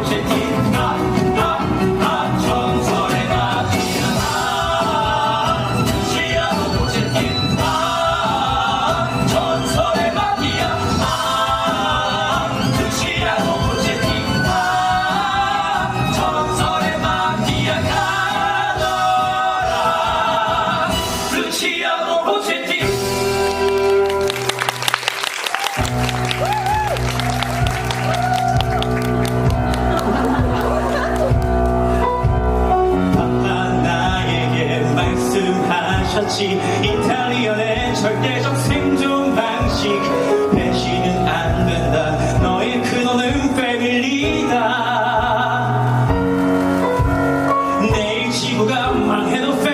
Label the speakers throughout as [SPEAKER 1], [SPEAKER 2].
[SPEAKER 1] Gucci. 지구가 망해도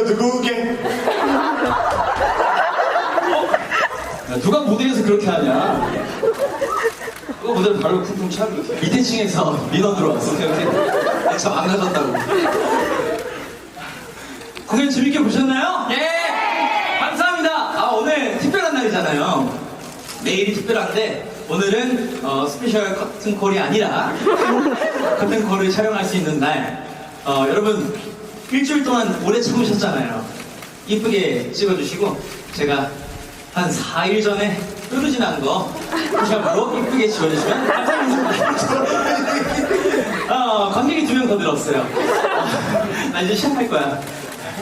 [SPEAKER 1] 이거
[SPEAKER 2] 누구게?
[SPEAKER 1] 누가 무대에서 그렇게 하냐? 그거 무대 바로 쿵쿵 차고 밑에 층에서 민원으로 왔어. 오케이, 오케이. 저 망가졌다고. 공연 재밌게 보셨나요? 예! 감사합니다. 아, 오늘 특별한 날이잖아요. 내일이 특별한데, 오늘은 어, 스페셜 커튼 콜이 아니라, 커튼 콜을 촬영할 수 있는 날. 어, 여러분, 일주일 동안 오래 참으셨잖아요. 이쁘게 찍어주시고, 제가 한 4일 전에 흐르진한 거 샵으로 이쁘게 지워주시면 감사하겠습니다. 어, 관객이 두 명 더 늘었어요. 어, 나 이제 시작할 거야.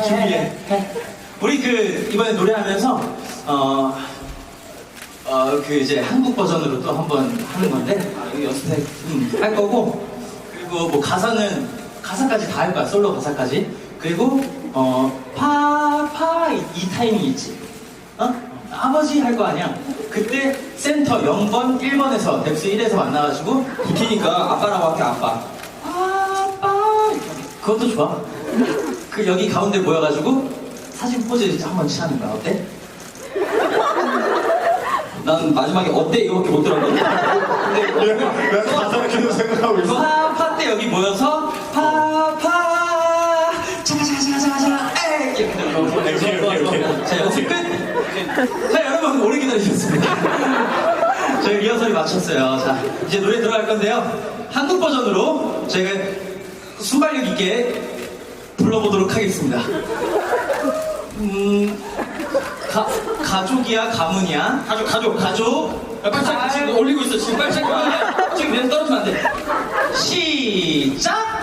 [SPEAKER 1] 준비해. 우리 그 이번에 노래하면서 어, 어, 그 이제 한국 버전으로 또 한번 하는 건데 아, 연습해 음, 할 거고 그리고 뭐 가사는 가사까지 다 할 거야 솔로 가사까지. 그리고 어, 어파파 이 타이밍 있지. 어? 아버지 할 거 아니야. 그때 센터 0번 1번에서 뎁스 1에서 만나가지고 붙으니까 아빠라고 할게 아빠 아빠. 그것도 좋아. 그 여기 가운데 모여가지고 사진 포즈 한번 취하는 거야. 어때? 난 마지막에 어때? 이거밖에 못 들었거든. 근데
[SPEAKER 2] 내가 가사를 계속 생각하고 있어.
[SPEAKER 1] 파파 때 여기 모여서 자 여러분 오래 기다리셨습니다. 저희 리허설이 마쳤어요. 자 이제 노래 들어갈 건데요. 한국 버전으로 저희가 순발력 있게 불러보도록 하겠습니다. 음. 가, 가족이야 가문이야 가족 가족 가족 야, 빨리 아, 지금 올리고 있어 지금 빨리 시작 지금 그냥 떨어지면 안 돼 시작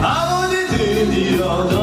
[SPEAKER 1] 아버지 드디어